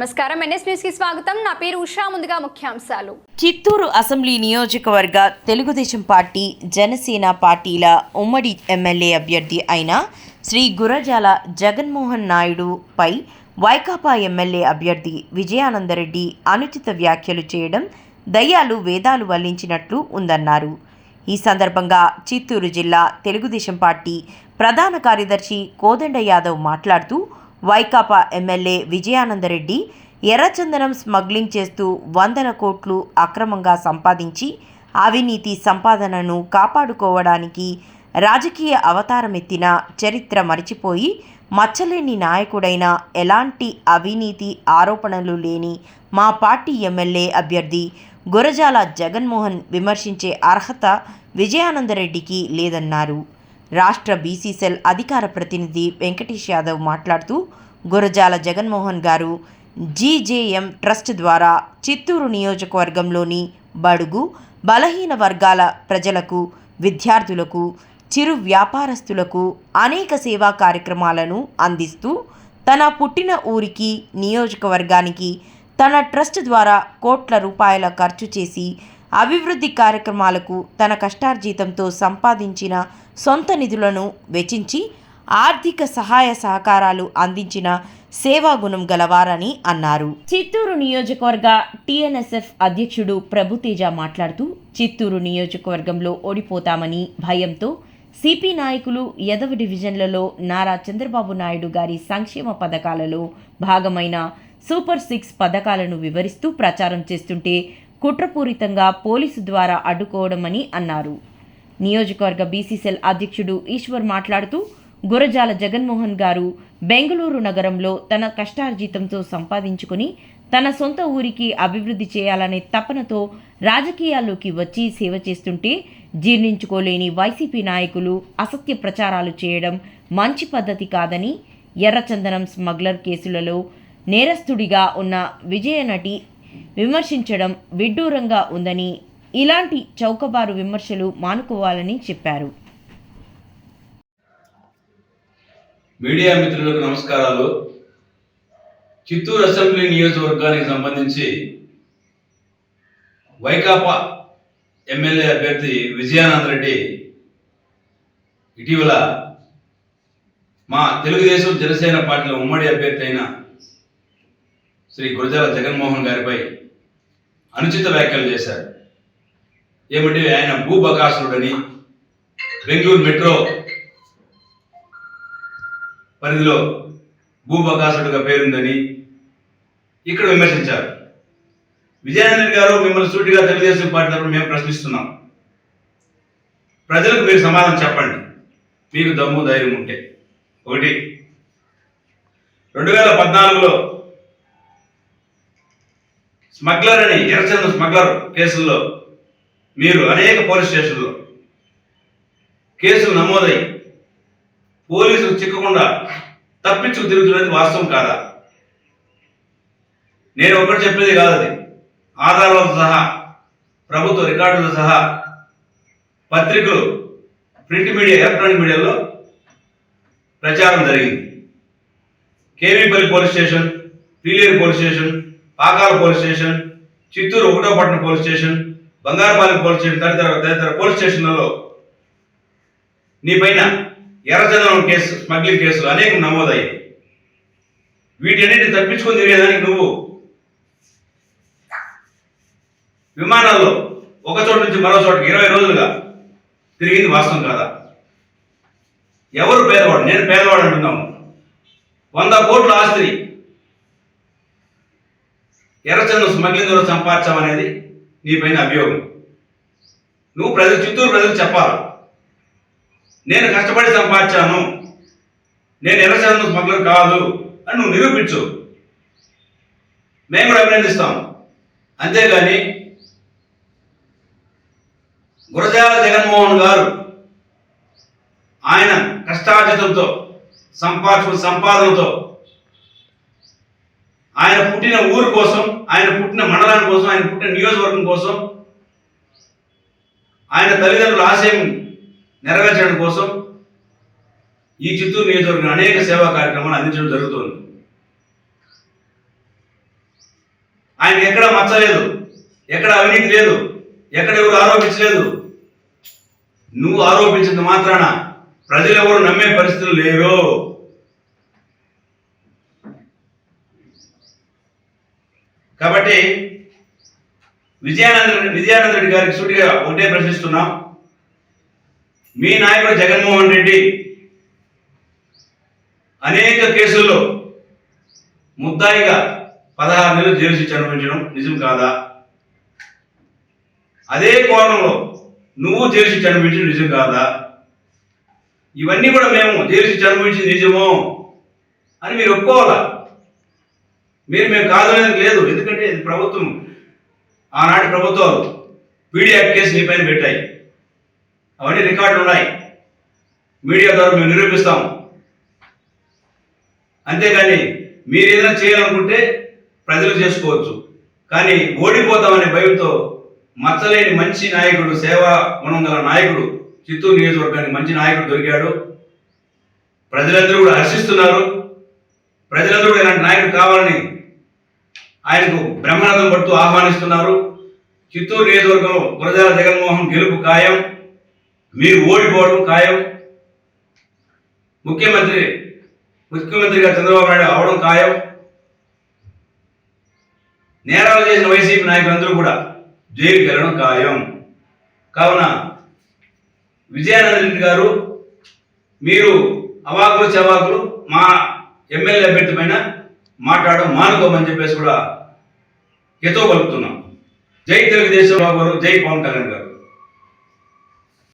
నమస్కారం. ఎన్ఎస్ న్యూస్కి స్వాగతం. నా పేరు ఉషా. ముందుగా ముఖ్యాంశాలు. చిత్తూరు అసెంబ్లీ నియోజకవర్గ తెలుగుదేశం పార్టీ జనసేన పార్టీల ఉమ్మడి ఎమ్మెల్యే అభ్యర్థి అయిన శ్రీ గురజాల జగన్మోహన్ నాయుడుపై వైకాపా ఎమ్మెల్యే అభ్యర్థి విజయానందరెడ్డి అనుచిత వ్యాఖ్యలు చేయడం దయ్యాలు వేదాలు వల్లించినట్లు ఉందన్నారు. ఈ సందర్భంగా చిత్తూరు జిల్లా తెలుగుదేశం పార్టీ ప్రధాన కార్యదర్శి కోదండ యాదవ్ మాట్లాడుతూ వైకాపా ఎమ్మెల్యే విజయానందరెడ్డి ఎర్రచందనం స్మగ్లింగ్ చేస్తూ వందల కోట్లు అక్రమంగా సంపాదించి అవినీతి సంపాదనను కాపాడుకోవడానికి రాజకీయ అవతారమెత్తిన చరిత్ర మరిచిపోయి మచ్చలేని నాయకుడైన ఎలాంటి అవినీతి ఆరోపణలు లేని మా పార్టీ ఎమ్మెల్యే అభ్యర్థి గురజాల జగన్మోహన్ విమర్శించే అర్హత విజయానందరెడ్డికి లేదన్నారు. రాష్ట్ర బీసీ సెల్ అధికార ప్రతినిధి వెంకటేష్ యాదవ్ మాట్లాడుతూ గురజాల జగన్మోహన్ గారు జీజేఎం ట్రస్ట్ ద్వారా చిత్తూరు నియోజకవర్గంలోని బడుగు బలహీన వర్గాల ప్రజలకు విద్యార్థులకు చిరు వ్యాపారస్తులకు అనేక సేవా కార్యక్రమాలను అందిస్తూ తన పుట్టిన ఊరికి నియోజకవర్గానికి తన ట్రస్ట్ ద్వారా కోట్ల రూపాయల ఖర్చు చేసి అభివృద్ధి కార్యక్రమాలకు తన కష్టార్జితంతో సంపాదించిన సొంత నిధులను వెచ్చించి ఆర్థిక సహాయ సహకారాలు అందించిన సేవాగుణం గలవారని అన్నారు. చిత్తూరు నియోజకవర్గ టీఎన్ఎస్ఎఫ్ అధ్యక్షుడు ప్రభుతేజ మాట్లాడుతూ చిత్తూరు నియోజకవర్గంలో ఓడిపోతామని భయంతో సిపి నాయకులు యదవ డివిజన్లలో నారా చంద్రబాబు నాయుడు గారి సంక్షేమ పథకాలలో భాగమైన సూపర్ సిక్స్ పథకాలను వివరిస్తూ ప్రచారం చేస్తుంటే కుట్రపూరితంగా పోలీసు ద్వారా అడ్డుకోవడమని అన్నారు. నియోజకవర్గ బీసీసెల్ అధ్యక్షుడు ఈశ్వర్ మాట్లాడుతూ గురజాల జగన్మోహన్ గారు బెంగళూరు నగరంలో తన కష్టార్జితంతో సంపాదించుకుని తన సొంత ఊరికి అభివృద్ధి చేయాలనే తపనతో రాజకీయాల్లోకి వచ్చి సేవ చేస్తుంటే జీర్ణించుకోలేని వైసీపీ నాయకులు అసత్య ప్రచారాలు చేయడం మంచి పద్ధతి కాదని ఎర్రచందనం స్మగ్లర్ కేసులలో నేరస్తుడిగా ఉన్న విజయనటి విమర్శించడం విడ్డూరంగా ఉందని ఇలాంటి చౌకబారు విమర్శలు మానుకోవాలని చెప్పారు. మీడియా మిత్రులకు నమస్కారాలు. చిత్తూరు అసెంబ్లీ నియోజకవర్గానికి సంబంధించి వైకాపా ఎమ్మెల్యే అభ్యర్థి విజయానంద రెడ్డి ఇటీవల మా తెలుగుదేశం జనసేన పార్టీల ఉమ్మడి అభ్యర్థి అయిన శ్రీ గురజాల జగన్మోహన్ గారిపై అనుచిత వ్యాఖ్యలు చేశారు. ఏమంటే ఆయన భూబకాసురుడని బెంగళూరు మెట్రో పరిధిలో భూబకాసుడుగా పేరుందని ఇక్కడ విమర్శించారు. విజయానంద గారు మిమ్మల్ని సూటిగా తెలుగుదేశం పార్టీ తరఫున మేము ప్రశ్నిస్తున్నాం. ప్రజలకు మీరు సమాధానం చెప్పండి. మీకు దమ్ము ధైర్యం ఉంటే. ఒకటి. రెండు వేల పద్నాలుగులో స్మగ్లర్ అని ఎర్రచంద్ర స్మగ్లర్ కేసుల్లో మీరు అనేక పోలీస్ స్టేషన్లో కేసులు నమోదై పోలీసులు చిక్కకుండా తప్పించుకు తిరుగుతున్నది వాస్తవం కాదా? నేను ఒకటి చెప్పేది కాదు అది. ఆధారాలతో సహా ప్రభుత్వ రికార్డులతో సహా పత్రికలు ప్రింట్ మీడియా ఎలక్ట్రానిక్ మీడియాలో ప్రచారం జరిగింది. KVPalli police station Pileru police station Pakala police station Chittoor ఒకటో పట్టణ police station Bangarapalem police station తదితర తదితర పోలీస్ స్టేషన్లలో నీ పైన ఎర్రచందనం కేసు స్మగ్లింగ్ కేసులు అనేకం నమోదయ్యాయి. వీటన్నిటిని తప్పించుకొని తిరిగేదానికి నువ్వు విమానాల్లో ఒక చోటు నుంచి మరో చోటకి ఇరవై రోజులుగా తిరిగింది వాస్తవం కాదా? ఎవరు పేదవాడు? నేను పేదవాడు అంటున్నాము వంద కోట్ల ఆస్తి ఎర్రచందనం స్మగ్లింగ్ ద్వారా సంపాదించామనేది నీ పైన అభియోగం. నువ్వు ప్రజలు చిత్తూరు ప్రజలు చెప్పాలి. నేను కష్టపడి సంపాదించాను. నేను ఎర్రచందం స్మగ్లర్ కాదు అని నువ్వు నిరూపించు. మేము కూడా అభినందిస్తాం. అంతేగాని గురజాల జగన్మోహన్ గారు ఆయన కష్టార్జితంతో సంపాదించిన సంపాదనతో ఆయన పుట్టిన ఊరు కోసం ఆయన పుట్టిన మండలాని కోసం ఆయన పుట్టిన నియోజకవర్గం కోసం ఆయన తల్లిదండ్రుల ఆశయం నెరవేర్చడం కోసం ఈ చిత్తూరు నియోజకవర్గం అనేక సేవా కార్యక్రమాలు అందించడం జరుగుతుంది. ఆయన ఎక్కడ మచ్చలేదు ఎక్కడ అవినీతి లేదు ఎక్కడ ఎవరు ఆరోపించలేదు. నువ్వు ఆరోపించినంత మాత్రాన ప్రజలు ఎవరు నమ్మే పరిస్థితులు లేరు. కాబట్టి విజయానంద విజయానంద రెడ్డి గారికి సూటిగా ఒకటే ప్రశ్నిస్తున్నాం. మీ నాయకుడు జగన్మోహన్ రెడ్డి అనేక కేసుల్లో ముద్దాయిగా పదహారు నెలలు జైలు శిక్ష అనుభవించడం నిజం కాదా? అదే కోణంలో నువ్వు జైలు శిక్ష అనుభవించడం నిజం కాదా? ఇవన్నీ కూడా మేము జైలు శిక్ష అనుభవించింది నిజమో అని మీరు ఒప్పుకోవాలా? మీరు మేము కాదు లేదు. ఎందుకంటే ఇది ప్రభుత్వం. ఆనాటి ప్రభుత్వాలు పీడీ యాక్ట్ కేసు నీ పైన పెట్టాయి. అవన్నీ రికార్డులు ఉన్నాయి. మీడియా ద్వారా మేము నిరూపిస్తాం అంతేగాని మీరు ఏదైనా చేయాలనుకుంటే ప్రజలు చేసుకోవచ్చు. కానీ ఓడిపోతామనే భయంతో మచ్చలేని మంచి నాయకుడు సేవా గుణం గల నాయకుడు చిత్తూరు నియోజకవర్గానికి మంచి నాయకుడు దొరికాడు. ప్రజలందరూ కూడా హర్షిస్తున్నారు. ప్రజలందరూ కూడా ఇలాంటి నాయకుడు కావాలని ఆయనకు బ్రహ్మనాథం పడుతూ ఆహ్వానిస్తున్నారు. చిత్తూరు నియోజకవర్గంలో గురజాల జగన్మోహన్ గెలుపు ఖాయం. మీరు ఓడిపోవడం ఖాయం. ముఖ్యమంత్రి ముఖ్యమంత్రిగా చంద్రబాబు నాయుడు అవడం ఖాయం. నేరాలు చేసిన వైసీపీ నాయకులందరూ కూడా జైలుకి వెళ్ళడం ఖాయం. కావున విజయానంద గారు మీరు అవాకులు చవాకులు మా ఎమ్మెల్యే అభ్యర్థి పైన మాట్లాడడం మానుకోమని చెప్పేసి కూడా ఎతో పలుకుతున్నాం. జై తెలుగుదేశం బాబు గారు జై పవన్ కళ్యాణ్ గారు.